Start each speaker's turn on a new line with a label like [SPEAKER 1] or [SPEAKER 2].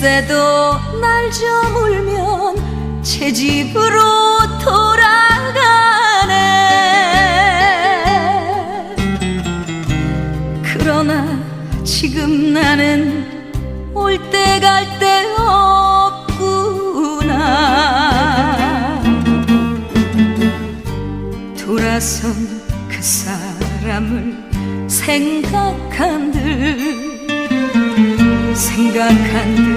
[SPEAKER 1] 물새도 날 저물면 제 집으로 돌아가네. 그러나 지금 나는 올 때갈데 없구나. 돌아선 그 사람을 생각한들 생각한들